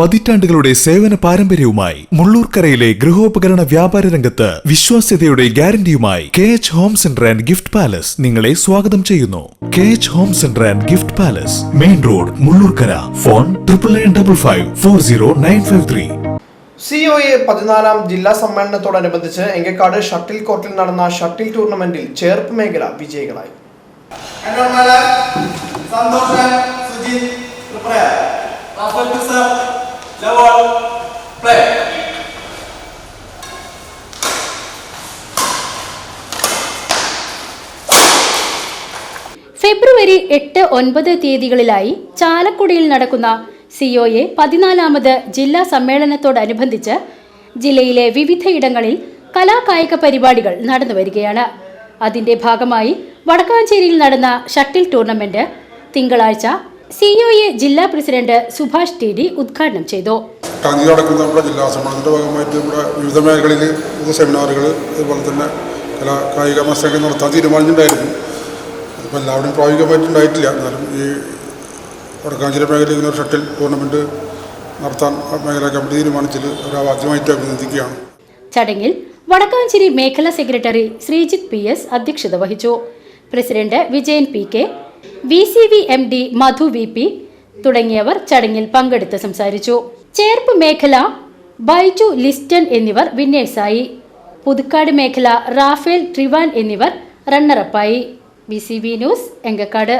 പതിറ്റാണ്ടുകളുടെ സേവന പാരമ്പര്യവുമായി മുള്ളൂർക്കരയിലെ ഗൃഹോപകരണ വ്യാപാര രംഗത്ത് വിശ്വാസ്യതയുടെ ഗ്യാരണ്ടിയുമായി K H home centre and gift palace നിങ്ങളെ സ്വാഗതം ചെയ്യുന്നു. K H home centre and gift palace main road Mullurkara. Phone triple nine double five four zero nine five three C O A പതിനാലാം ജില്ലാ സമ്മേളനത്തോടനുബന്ധിച്ച് എങ്കക്കാട് ഷട്ടിൽ കോർട്ടിൽ നടന്ന shuttle ടൂർണമെന്റിൽ ചേർപ്പ് മേഖല വിജയികളായി. സന്തോഷം സുജിത് ഫെബ്രുവരി എട്ട് ഒൻപത് തീയതികളിലായി ചാലക്കുടിയിൽ നടക്കുന്ന സിഒഎ പതിനാലാമത് ജില്ലാ സമ്മേളനത്തോടനുബന്ധിച്ച് ജില്ലയിലെ വിവിധയിടങ്ങളിൽ കലാകായിക പരിപാടികൾ നടന്നു വരികയാണ്. അതിന്റെ ഭാഗമായി വടക്കാഞ്ചേരിയിൽ നടന്ന ഷട്ടിൽ ടൂർണമെന്റ് തിങ്കളാഴ്ച സിഒഎ ജില്ലാ പ്രസിഡന്റ് സുഭാഷ് ടി ഡി ഉദ്ഘാടനം ചെയ്തു. കളഞ്ഞു നടക്കുന്ന നമ്മുടെ ജില്ലാ സമ്മേളനത്തിന്റെ ഭാഗമായിട്ട് നമ്മുടെ വിവിധ മേഖലയിൽ വിവിധ സെമിനാറുകൾ അതുപോലെ തന്നെ കലാ കായിക മത്സരങ്ങൾ നടത്താൻ തീരുമാനിച്ചിട്ടുണ്ടായിരുന്നു. അതിപ്പോൾ എല്ലാവരും പ്രായോഗികമായിട്ടുണ്ടായിട്ടില്ല. എന്നാലും ഈ വടക്കാഞ്ചേരി മേഖലയിൽ ഇങ്ങനെ ഷട്ടിൽ ടൂർണമെന്റ് നടത്താൻ മേഖലാ കമ്മിറ്റി തീരുമാനിച്ചതിൽ ഒരു ആദ്യമായിട്ട് അഭിനന്ദിക്കുകയാണ്. ചടങ്ങിൽ വടക്കാഞ്ചേരി മേഖലാ സെക്രട്ടറി ശ്രീജിത്ത് പി എസ് അധ്യക്ഷത വഹിച്ചു. President Vijayan P K V C V M D Madhu V P തുടങ്ങിയവർ ചടങ്ങിൽ പങ്കെടുത്ത് സംസാരിച്ചു. ചേർപ്പ് മേഖല ബൈജു ലിസ്റ്റൻ എന്നിവർ വിന്നേഴ്സായി. പുതുക്കാട് മേഖല റാഫേൽ ട്രിവാൻ എന്നിവർ റണ്ണറപ്പായി B C B news Engakkad.